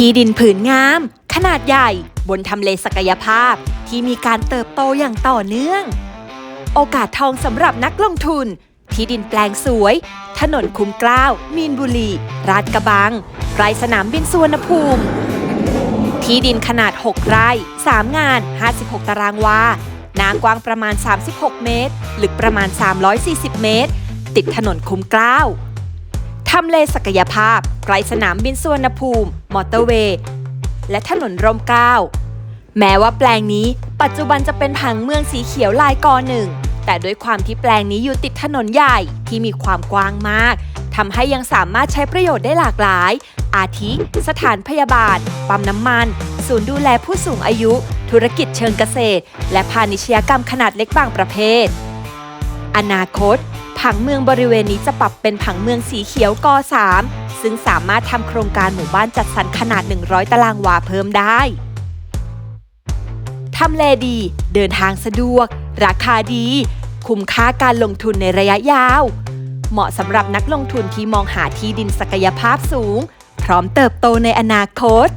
ที่ดินผืนงาม ขนาดใหญ่บนทำเลศักยภาพที่มีการเติบโตอย่างต่อเนื่อง โอกาสทองสำหรับนักลงทุน ที่ดินแปลงสวย ถนนคุ้มกล้าว มีนบุรี ราชกระบังใกล้สนามบินสุวรรณภูมิ ที่ดินขนาด 6 ไร่ 3 งาน 56 ตารางวา หนากว้างประมาณ 36 เมตร ลึกประมาณ 340 เมตร ติดถนนคุ้มกล้าวำเลศักยภาพ ไกลสนามบินสุวรรณภูมิ มอเตอร์เวย์ และถนนร่มเกล้า แม้ว่าแปลงนี้ปัจจุบันจะเป็นผังเมืองสีเขียวลายกอหนึ่ง แต่ด้วยความที่แปลงนี้อยู่ติดถนนใหญ่ที่มีความกว้างมากทำให้ยังสามารถใช้ประโยชน์ได้หลากหลาย อาทิ สถานพยาบาล ปั๊มน้ำมัน ศูนย์ดูแลผู้สูงอายุ ธุรกิจเชิงเกษตร และพาณิชยกรรมขนาดเล็กบางประเภท อนาคต ผังเมืองบริเวณนี้จะปรับเป็นผังเมืองสีเขียวก3ซึ่งสามารถทำโครงการหมู่บ้านจัดสรรขนาด 100 ตารางวาเพิ่มได้ทำเลดี เดินทางสะดวก ราคาดี คุ้มค่าการลงทุนในระยะยาว เหมาะสำหรับนักลงทุนที่มองหาที่ดินศักยภาพสูง พร้อมเติบโตในอนาคต